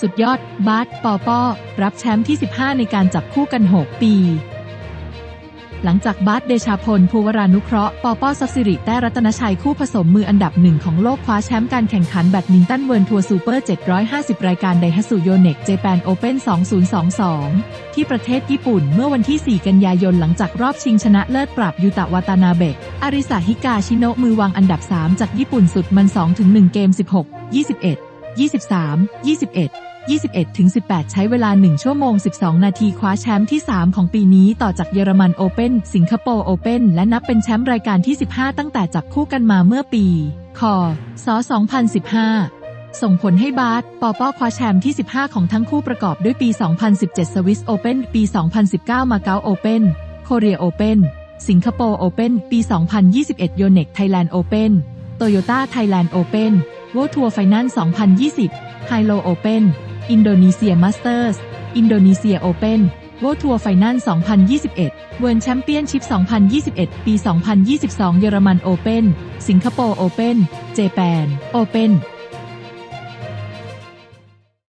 สุดยอด บาสปอปอรับแชมป์ที่ 15 ในการจับคู่กัน 6 ปี หลังจากบาสเดชาพลภูวรานุเคราะห์ปอปอซับซิริแต้รัตนชัยคู่ผสมมืออันดับหนึ่งของโลกคว้าแชมป์การแข่งขันแบดมินตันเวิร์ทัวร์ซูเปอร์ 750 รายการไดฮัสุโยเน็กเจแปนโอเพ่น2022 ที่ประเทศญี่ปุ่นเมื่อวันที่ 4 กันยายนหลังจากรอบชิงชนะเลิศปรับยูตะวาตานาเบะอาริสาฮิกาชิโนะมือวางอันดับ 3 จากญี่ปุ่นสุดมัน 2-1 เกม 16 21 23 21 21ถึง18 ใช้เวลา 1 ชั่วโมง 12 นาทีคว้าแชมป์ที่ 3 ของปีนี้ต่อจากเยอรมันโอเพ่นสิงคโปร์โอเพ่นและนับเป็นแชมป์รายการที่ 15 ตั้งแต่จับคู่กันมาเมื่อปี คศ 2015 ส่งผลให้บาสปอปอคว้าแชมป์ที่ 15 ของทั้งคู่ประกอบด้วยปี 2017 สวิสโอเพ่นปี 2019 มาเก๊าโอเพ่นโคเรียโอเพ่นสิงคโปร์โอเพ่นปี 2021 โยเน็กไทยแลนด์โอเพ่น โตโยต้าไทยแลนด์โอเพ่นวทัวร์ไฟแนนซ์2020ไฮโลโอเพ่นอินโดนีเซียมาสเตอร์สอินโดนีเซียโอเพ่นวทัวร์ไฟแนนซ์2021เวิร์แชมเปี้ยนชิพ2021 ปี 2022 เยอรมันโอเพ่นสิงคโปร์โอเพ่นเจแปนโอเพ่น